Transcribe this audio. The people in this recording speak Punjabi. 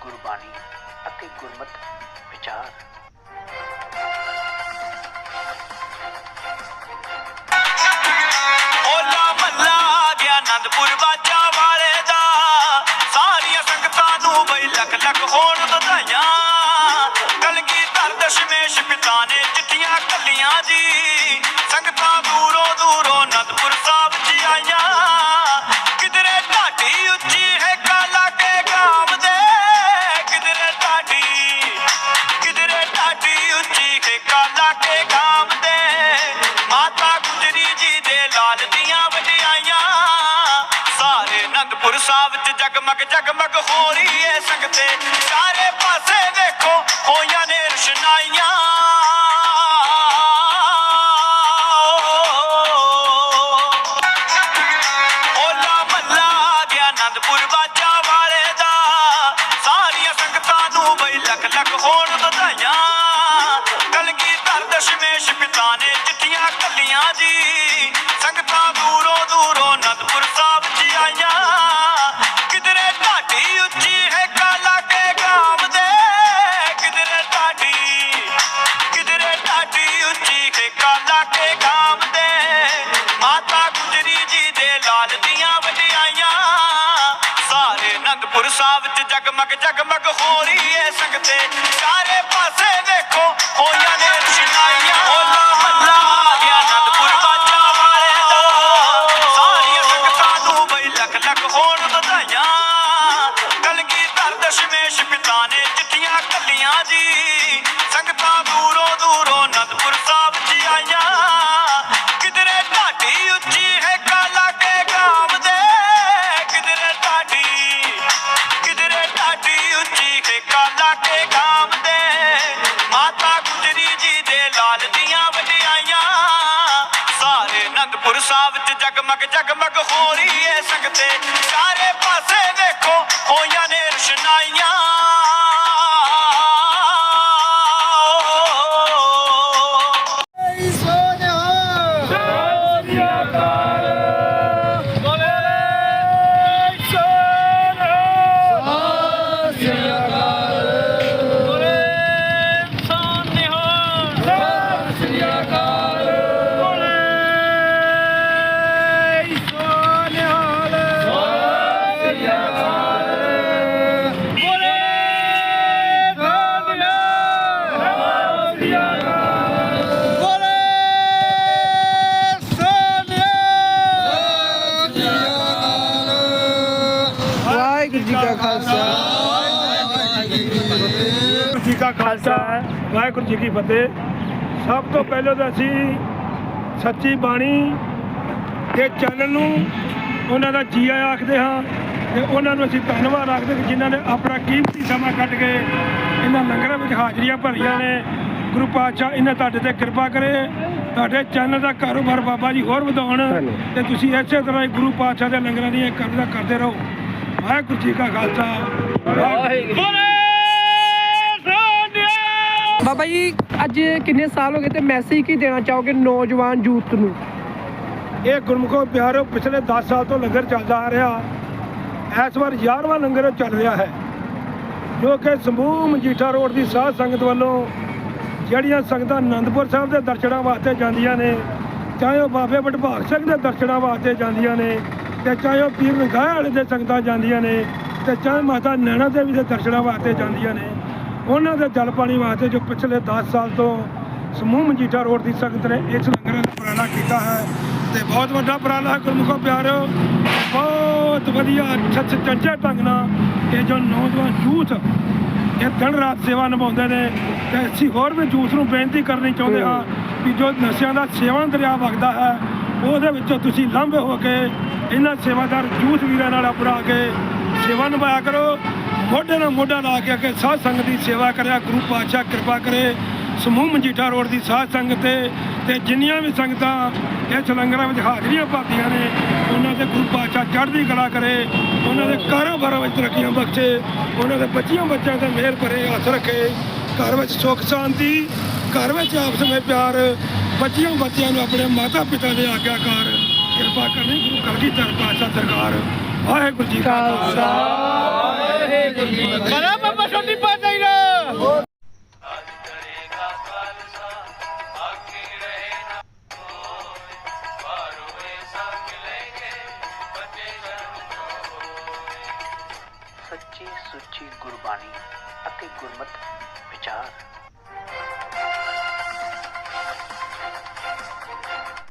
ਗੁਰਬਾਣੀ ਅਤੇ ਗੁਰਮਤ ਵਿਚਾਰ। ਹੋਲਾ ਮੱਲਾ ਆ ਆਨੰਦਪੁਰ ਬਾਜਾ ਵਾਲੇ ਦਾ। ਸਾਰੀਆਂ ਸੰਗਤਾਂ ਨੂੰ ਬਈ ਲੱਖ ਲੱਖ ਹੋਣ ਵਧਾਈਆਂ। ਕਲਗੀ ਧਰ ਦਸ਼ਮੇਸ਼ ਪਿਤਾ ਨੇ ਚਿੱਠੀਆਂ ਕੱਲੀਆਂ ਜੀ। ਸੰਗਤਾਂ ਦੂਰੋਂ ਅਨੰਦਪੁਰ ਸਾਹਿਬ ਜਗਮਗ ਜਗਮਗ ਹੋ ਰਹੀ ਏ ਸੰਗਤੇ ਸਾਰੇ ਪਾਸੇ ਵੇਖੋ, ਹੋਈਆਂ ਨੇ ਰਸ਼ਨਾਈਆਂ। ਹੋਲਾ ਮੱਲਾ ਗਿਆ ਆਨੰਦਪੁਰ ਬਾਜਾ ਵਾਲੇ ਦਾ। ਸਾਰੀਆਂ ਸੰਗਤਾਂ ਨੂੰ ਬਈ ਲੱਖ ਲੱਖ ਹੋਣ ਵਧਾਈਆਂ। ਕਲਗੀ ਧਰ ਦਸ਼ਮੇਸ਼ ਪਿਤਾ ਨੇ ਕਾਲਾ ਕੇ ਦੇ ਮਾਤਾ ਗੁਜਰੀ ਜੀ ਦੇ ਲਾਲ ਦੀਆਂ ਵਡਿਆਈਆਂ। ਸਾਰੇ ਅਨੰਦਪੁਰ ਸਾਹਿਬ ਚ ਜਗਮਗ ਜਗਮਗ ਹੋ ਰਹੀ ਏ ਸੰਗਤੇ। ਸਾਰੇ ਪਾਸੇ ਵੇਖੋ, ਹੋਈਆਂ ਨੇ ਰਸ਼ਨਾਈਆਂ। ਹੋਲਾ ਮੱਲਾ ਆ ਗਿਆ ਅਨੰਦਪੁਰ ਬਾਜਾ ਵਾਲੇ ਦਾ। ਸਾਰੀਆਂ ਸੰਗਤਾਂ ਨੂੰ ਬਈ ਲੱਖ ਲੱਖ ਹੋਣ ਵਧਾਈਆਂ। ਕਲਗੀ ਧਰ ਦਸ਼ਮੇਸ਼ ਪਿਤਾ ਨੇ ਚਿੱਠੀਆਂ ਕੱਲੀਆਂ ਜੀ। ਸੰਗਤਾਂ ਦੂਰੋਂ ਦੂਰੋਂ ਅਨੰਦਪੁਰ ਜਗਮਗ ਜਗਮਗ ਹੋ ਰਹੀ ਏ ਸੰਗਤੇ। ਸਾਰੇ ਪਾਸੇ ਵੇਖੋ ਹੋਈਆਂ ਨੇ ਰਸ਼ਨਾਈਆਂ। ਜੀ ਕਾ ਖਾਲਸਾ। ਵਾਹਿਗੁਰੂ ਜੀ ਕਾ ਖਾਲਸਾ ਵਾਹਿਗੁਰੂ ਜੀ ਕੀ ਫਤਿਹ। ਸਭ ਤੋਂ ਪਹਿਲਾਂ ਤਾਂ ਅਸੀਂ ਸੱਚੀ ਬਾਣੀ ਦੇ ਚੈਨਲ ਨੂੰ ਉਹਨਾਂ ਦਾ ਜੀ ਆਇਆਂ ਆਖਦੇ ਹਾਂ ਤੇ ਉਹਨਾਂ ਨੂੰ ਅਸੀਂ ਧੰਨਵਾਦ ਆਖਦੇ ਕਿ ਜਿਨ੍ਹਾਂ ਨੇ ਆਪਣਾ ਕੀਮਤੀ ਸਮਾਂ ਕੱਢ ਕੇ ਇਹਨਾਂ ਲੰਗਰਾਂ ਵਿੱਚ ਹਾਜ਼ਰੀਆਂ ਭਰੀਆਂ ਨੇ। ਗੁਰੂ ਪਾਤਸ਼ਾਹ ਇਹਨਾਂ ਤੁਹਾਡੇ ਤੇ ਕਿਰਪਾ ਕਰੇ। ਤੁਹਾਡੇ ਚੈਨਲ ਦਾ ਕਾਰੋਬਾਰ ਬਾਬਾ ਜੀ ਹੋਰ ਵਧਾਉਣ ਤੇ ਤੁਸੀਂ ਇਸੇ ਤਰ੍ਹਾਂ ਹੀ ਗੁਰੂ ਪਾਤਸ਼ਾਹ ਦੇ ਲੰਗਰਾਂ ਦੀਆਂ ਕਰਦਾ ਕਰਦੇ ਰਹੋ। ਵਾਹਿਗੁਰੂ ਜੀ ਕਾ ਖਾਲਸਾ। ਵਾਹਿਗੁਰੂ ਬਾਬਾ ਜੀ ਅੱਜ ਕਿੰਨੇ ਸਾਲ ਹੋ ਗਏ ਤੇ ਮੈਸੇਜ ਕੀ ਦੇਣਾ ਚਾਹੋਗੇ ਨੌਜਵਾਨ ਯੂਥ ਨੂੰ? ਇਹ ਗੁਰਮੁਖੋ ਪਿਆਰੋ ਪਿਛਲੇ 10 ਸਾਲ ਤੋਂ ਲੰਗਰ ਚੱਲਦਾ ਆ ਰਿਹਾ। ਇਸ ਵਾਰ 11ਵਾਂ ਲੰਗਰ ਚੱਲ ਰਿਹਾ ਹੈ ਜੋ ਕਿ ਸਮੂਹ ਮਜੀਠਾ ਰੋਡ ਦੀ ਸਾਧ ਸੰਗਤ ਵੱਲੋਂ ਜਿਹੜੀਆਂ ਸੰਗਤਾਂ ਆਨੰਦਪੁਰ ਸਾਹਿਬ ਦੇ ਦਰਸ਼ਨਾਂ ਵਾਸਤੇ ਜਾਂਦੀਆਂ ਨੇ ਚਾਹੇ ਉਹ ਬਾਬੇ ਵਡਭਾਗ ਸਿੰਘ ਦੇ ਦਰਸ਼ਨਾਂ ਵਾਸਤੇ ਜਾਂਦੀਆਂ ਨੇ ਤੇ ਚਾਹੇ ਉਹ ਪੀਰ ਨਗਾਹ ਵਾਲੇ ਦੇ ਸੰਗਤਾਂ ਜਾਂਦੀਆਂ ਨੇ ਤੇ ਚਾਹੇ ਮਾਤਾ ਨੈਣਾ ਦੇਵੀ ਦੇ ਦਰਸ਼ਨਾਂ ਵਾਸਤੇ ਜਾਂਦੀਆਂ ਨੇ ਉਹਨਾਂ ਦੇ ਜਲ ਪਾਣੀ ਵਾਸਤੇ ਜੋ ਪਿਛਲੇ 10 ਸਾਲ ਤੋਂ ਸਮੂਹ ਮਜੀਠਾ ਰੋਡ ਦੀ ਸੰਗਤ ਨੇ ਇਸ ਲੰਗਰ ਦਾ ਉਪਰਾਲਾ ਕੀਤਾ ਹੈ ਤੇ ਬਹੁਤ ਵੱਡਾ ਉਪਰਾਲਾ ਹੈ ਗੁਰਮੁਖੋ ਪਿਆਰਿਓ ਬਹੁਤ ਵਧੀਆ ਛੱਛ ਚੱਜੇ ਢੰਗ ਨਾਲ ਇਹ ਜੋ ਨੌਜਵਾਨ ਯੂਥ ਇਹ ਦਿਨ ਰਾਤ ਸੇਵਾ ਨਿਭਾਉਂਦੇ ਨੇ ਤੇ ਅਸੀਂ ਹੋਰ ਵੀ ਯੂਥ ਨੂੰ ਬੇਨਤੀ ਕਰਨੀ ਚਾਹੁੰਦੇ ਹਾਂ ਕਿ ਜੋ ਨਸ਼ਿਆਂ ਦਾ ਸੇਵਨ ਦਰਿਆ ਵਗਦਾ ਹੈ ਉਹਦੇ ਵਿੱਚੋਂ ਤੁਸੀਂ ਲਾਂਭੇ ਹੋ ਕੇ ਇਹਨਾਂ ਸੇਵਾਦਾਰ ਯੂਥ ਵੀਰਾਂ ਨਾਲ ਆਪਣਾ ਕੇ ਸੇਵਾ ਨਿਭਾਇਆ ਕਰੋ। ਮੋਢੇ ਨਾਲ ਮੋਢਾ ਲਾ ਕੇ ਅੱਗੇ ਸਾਧ ਸੰਗਤ ਦੀ ਸੇਵਾ ਕਰਿਆ, ਗੁਰੂ ਪਾਤਸ਼ਾਹ ਕਿਰਪਾ ਕਰੇ। ਸਮੂਹ ਮਜੀਠਾ ਰੋਡ ਦੀ ਸਾਧ ਸੰਗਤ ਤੇ ਤੇ ਜਿੰਨੀਆਂ ਵੀ ਸੰਗਤਾਂ ਇਸ ਲੰਗਰਾਂ ਵਿੱਚ ਹਾਜ਼ਰੀਆਂ ਭਰਦੀਆਂ ਨੇ, ਉਹਨਾਂ ਦੇ ਗੁਰੂ ਪਾਤਸ਼ਾਹ ਚੜ੍ਹਦੀ ਕਲਾ ਕਰੇ, ਉਹਨਾਂ ਦੇ ਕਾਰੋਬਾਰਾਂ ਵਿੱਚ ਤਰੱਕੀਆਂ ਬਖਸ਼ੇ, ਉਹਨਾਂ ਦੇ ਬੱਚੀਆਂ ਬੱਚਿਆਂ ਤੇ ਮਿਹਰ ਭਰੇ ਹੱਥ ਰੱਖੇ। ਘਰ ਵਿੱਚ ਸੁੱਖ ਸ਼ਾਂਤੀ ਘਰ ਵਿੱਚ ਆਪਸ ਵਿੱਚ ਪਿਆਰ ਬੱਚਿਆਂ ਬੱਚਿਆਂ ਨੂੰ ਆਪਣੇ ਮਾਤਾ ਪਿਤਾ ਦੇ ਆਗਿਆਕਾਰ ਕਿਰਪਾ ਕਰਨੀ ਗੁਰੂ ਘਰ ਦੀ ਚਰਨ ਪਾਤਸ਼ਾਹ ਸਰਕਾਰ ਵਾਹਿਗੁਰੂ ਜੀ ਕਾ ਖਾਲਸਾ। ਵਾਹਿਗੁਰੂ ਜੀ ਕੀ ਫਤਿਹ ਕਰਾ ਬਾਬਾ ਛੋਟੀ ਪਾਤਸ਼ਾਹੀ ਦਾ। ਸੱਚੀ ਸੁੱਚੀ ਗੁਰਬਾਣੀ ਅਤੇ ਗੁਰਮਤ ਵਿਚਾਰ।